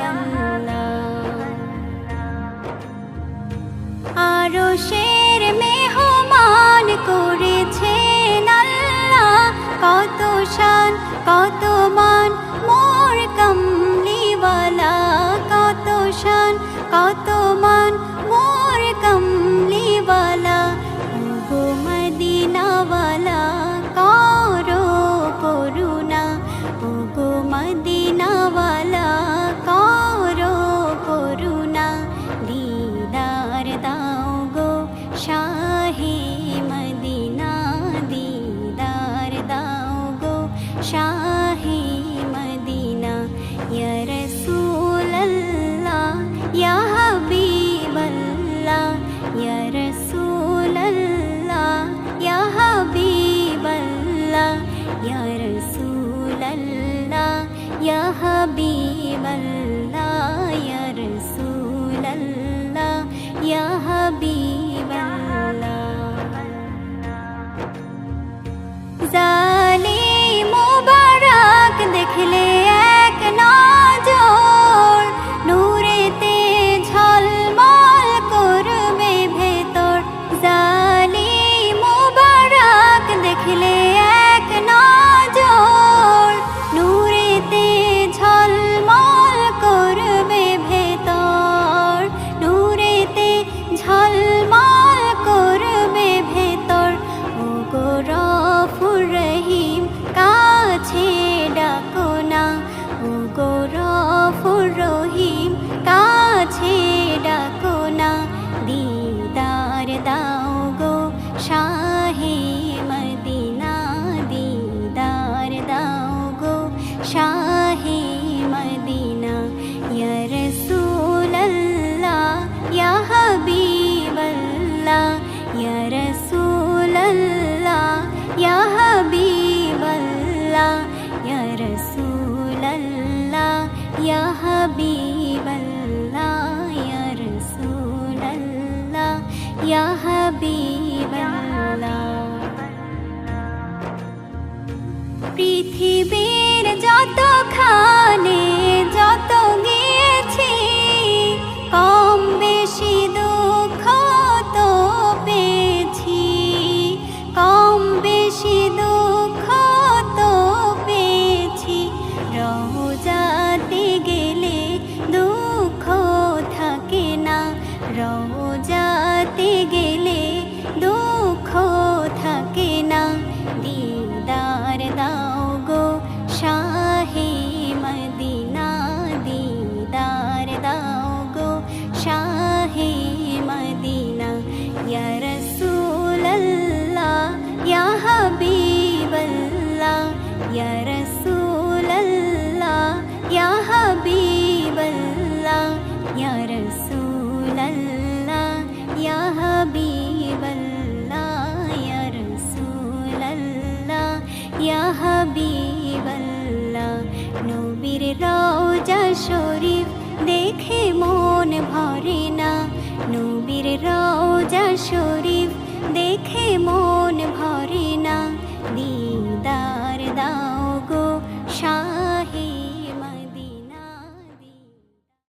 হাবিবাল্লাহ আরও শের शाही मदिना यसूलल्ला यः बीवला यसूलल्ला यः बीवल्ला अरसूल यः बीवल्ला यशुलला यः बीवला पृथिवी 就多看。শরীফ দেখে মন ভরে না। নবীর রওজা শরীফ দেখে মন ভরে না। দিয়ে